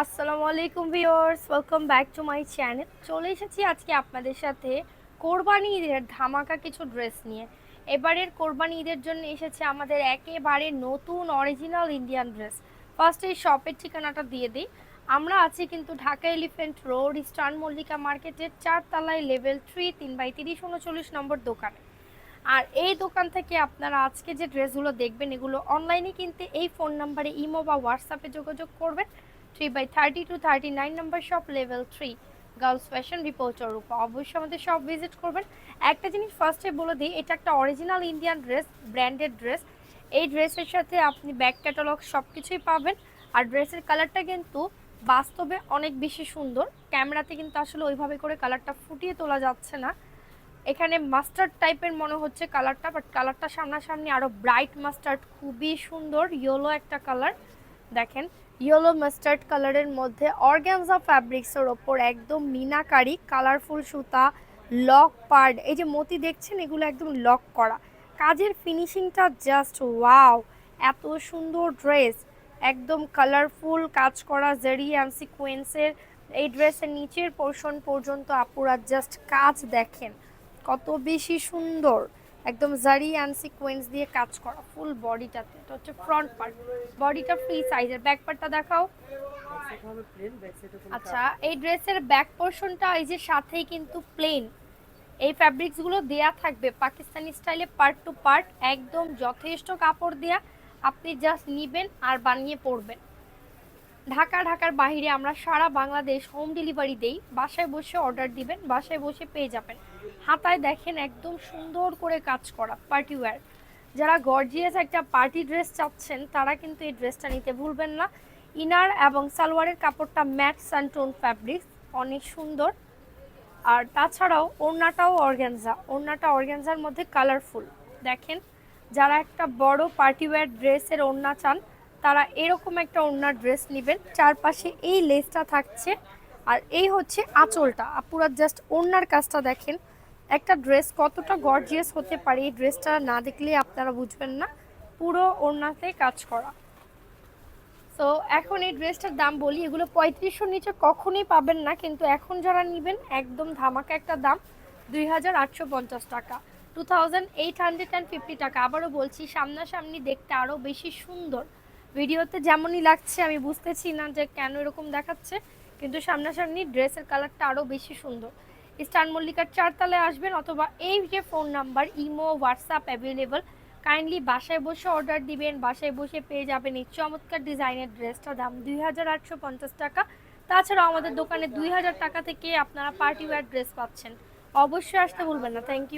আসসালামু আলাইকুম viewers welcome back to my channel চলে এসেছি আজকে আপনাদের সাথে কোরবানি ঈদের ধামাকা কিছু ড্রেস নিয়ে। এবারের কোরবানি ঈদের জন্য এসেছে আমাদের একেবারে নতুন অরিজিনাল ইন্ডিয়ান ড্রেস ফার্স্ট এই শপের ঠিকানাটা দিয়ে দিই। আমরা আছি কিন্তু Dhaka elephant road eastern Mallika মার্কেটের চারতলায় লেভেল থ্রি তিন বাই তিরিশ, উনচল্লিশ নম্বর দোকানে। আর এই দোকান থেকে আপনারা আজকে যে ড্রেসগুলো দেখবেন, এগুলো অনলাইনে কিনতে এই ফোন নাম্বারে ইমো বা হোয়াটসঅ্যাপে যোগাযোগ করবেন। Three by thirty two thirty nine number shop level three girls fashion reporter Rupa অবশ্যই আমাদের শপ ভিজিট করবেন। একটা জিনিস ফার্স্টে বলে দিই, এটা একটা original Indian dress branded dress এই ড্রেসের সাথে আপনি ব্যাক ক্যাটালগ সব কিছুই পাবেন। আর ড্রেসের কালারটা কিন্তু বাস্তবে অনেক বেশি সুন্দর। ক্যামেরাতে কিন্তু আসলে ওইভাবে করে কালারটা ফুটিয়ে তোলা যাচ্ছে না। এখানে মাস্টার্ড টাইপের মনে হচ্ছে কালারটা বাট কালারটা সামনাসামনি আরও ব্রাইট মাস্টার্ড খুবই সুন্দর ইয়েলো একটা কালার দেখেন ইয়েলো মাস্টার্ড কালারের মধ্যে অর্গ্যানজা ফ্যাব্রিক্সের ওপর একদম মিনাকারি কালারফুল সুতা লক পার্ড এই যে মতি দেখছেন, এগুলো একদম লক করা। কাজের ফিনিশিংটা জাস্ট ওয়াও এত সুন্দর ড্রেস একদম কালারফুল কাজ করা জেরি অ্যান্ড সিকোয়েন্সের এই ড্রেসের নিচের পোর্শন পর্যন্ত আপুরা জাস্ট কাজ দেখেন, কত বেশি সুন্দর। একদম জারি অ্যান্ড সিকোয়েন্স দিয়ে কাজ করা ফুল বডিটাতে এটা হচ্ছে ফ্রন্ট পার্ট বডিটা ফ্রি সাইজের ব্যাক পার্টটা দেখাও। আচ্ছা এই ড্রেসের ব্যাক পোর্শনটা এই যে সাথেই কিন্তু প্লেন এই ফ্যাব্রিক্সগুলো দেয়া থাকবে পাকিস্তানি স্টাইলে পার্ট টু পার্ট একদম যথেষ্ট কাপড় দেয়া। আপনি জাস্ট নিবেন আর বানিয়ে পরবেন। ঢাকা, ঢাকার বাইরে আমরা সারা বাংলাদেশ হোম ডেলিভারি দেই। বাসায় বসে অর্ডার দিবেন, বাসায় বসে পেয়ে যাবেন। হাতায় দেখেন একদম সুন্দর করে কাজ করা পার্টি ওয়্যার। যারা গর্জিয়াস একটা পার্টি ড্রেস চাচ্ছেন, তারা কিন্তু এই ড্রেসটা নিতে ভুলবেন না। ইনার এবং সালোয়ারের কাপড়টা ম্যাট স্যান্টোন ফ্যাব্রিক্স অনেক সুন্দর। আর তাছাড়াও ওড়নাটাও অর্গ্যানজা ওড়নাটা অর্গ্যানজার মধ্যে কালারফুল দেখেন, যারা একটা বড় পার্টি ওয়্যার ড্রেসের ওড়না চান, তারা এরকম একটা ওড়নার ড্রেস নেবেন। চারপাশে এই লেসটা থাকছে। আর এই হচ্ছে আঁচলটা। পুরো জাস্ট ওড়নার কাজটা দেখেন। একটা ড্রেস কতটা গর্জিয়াস হতে পারে এই ড্রেসটা না দেখলে আপনারা বুঝবেন না। পুরো ওড়নাতে কাজ করা। তো এখন এই ড্রেসটার দাম বলি, এগুলো পঁয়ত্রিশশোর নিচে কখনোই পাবেন না, কিন্তু এখন যারা নেবেন, একদম ধামাকা একটা দাম, দুই হাজার আটশো পঞ্চাশ টাকা। টু টাকা। আবারও বলছি, সামনাসামনি দেখতে আরও বেশি সুন্দর। ভিডিওতে যেমনই লাগছে, আমি বুঝতেছি না যে কেন এরকম দেখাচ্ছে, কিন্তু সামনাসামনি ড্রেসের কালারটা আরও বেশি সুন্দর। স্টার মল্লিকার চারতলায় আসবেন অথবা এই যে phone number, imo, WhatsApp available kindly বাসায় বসে অর্ডার দিবেন, বাসায় বসে পেয়ে যাবেন এই চমৎকার ডিজাইনের ড্রেসটা দাম দুই হাজার আটশো পঞ্চাশ টাকা। তাছাড়াও আমাদের দোকানে দুই হাজার টাকা থেকে আপনারা পার্টি ওয়্যার ড্রেস পাচ্ছেন। অবশ্যই আসতে ভুলবেন না। Thank you